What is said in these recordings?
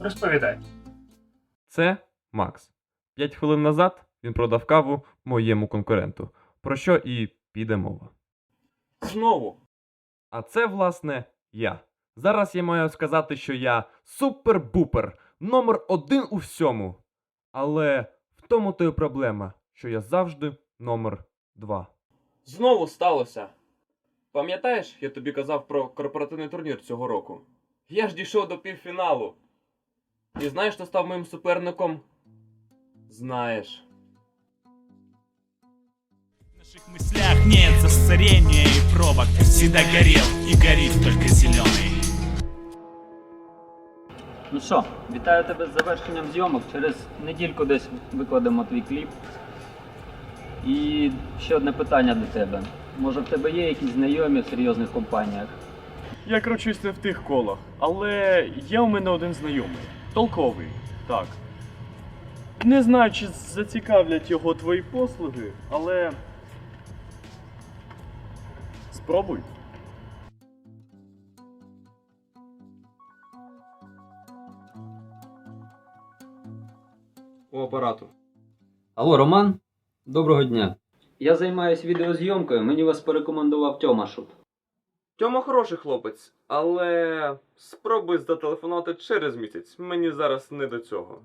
Розповідай. Це Макс. П'ять хвилин назад він продав каву моєму конкуренту, про що і піде мова. Знову. А це, власне, я. Зараз я маю сказати, що я супер-бупер, номер один у всьому. Але в тому то й проблема, що я завжди номер два. Знову сталося. Пам'ятаєш, я тобі казав про корпоративний турнір цього року? Я ж дійшов до півфіналу. І знаєш, хто став моїм суперником? Знаєш. В наших мыслях нет засорения и пробок Всегда горел и горит только зеленый Ну що, вітаю тебе з завершенням зйомок. Через недільку десь викладемо твій кліп. І ще одне питання до тебе. Може в тебе є якісь знайомі в серйозних компаніях? Я кручусь не в тих колах, але є у мене один знайомий. Толковий, так. Не знаю, чи зацікавлять його твої послуги, але. Спробуй. У апарату. Алло, Роман? Доброго дня. Я займаюся відеозйомкою, мені вас порекомендував Тьома Шут. Тьома хороший хлопець, але спробуй зателефонувати через місяць. Мені зараз не до цього.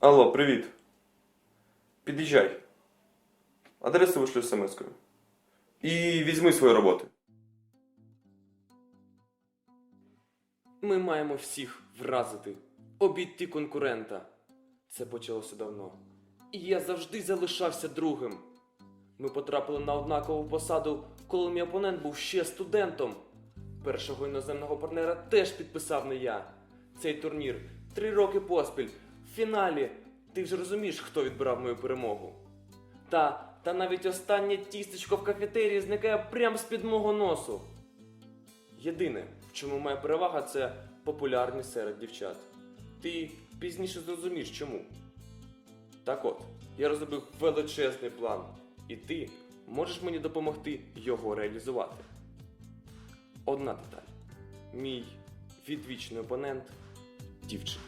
Алло, привіт. Під'їжджай. Адресу вишлю смс-кою. І візьми свої роботи. Ми маємо всіх вразити, обійти конкурента. Це почалося давно. І я завжди залишався другим. Ми потрапили на однакову посаду, коли мій опонент був ще студентом. Першого іноземного партнера теж підписав не я. Цей турнір три роки поспіль. В фіналі ти вже розумієш, хто відбирав мою перемогу. Та, та навіть останнє тістечко в кафетерії зникає прямо з-під мого носу. Єдине, в чому моя перевага, це популярність серед дівчат. Ти пізніше зрозумієш чому. Так от, я розробив величезний план, і ти можеш мені допомогти його реалізувати. Одна деталь. Мій відвічний опонент дівчина.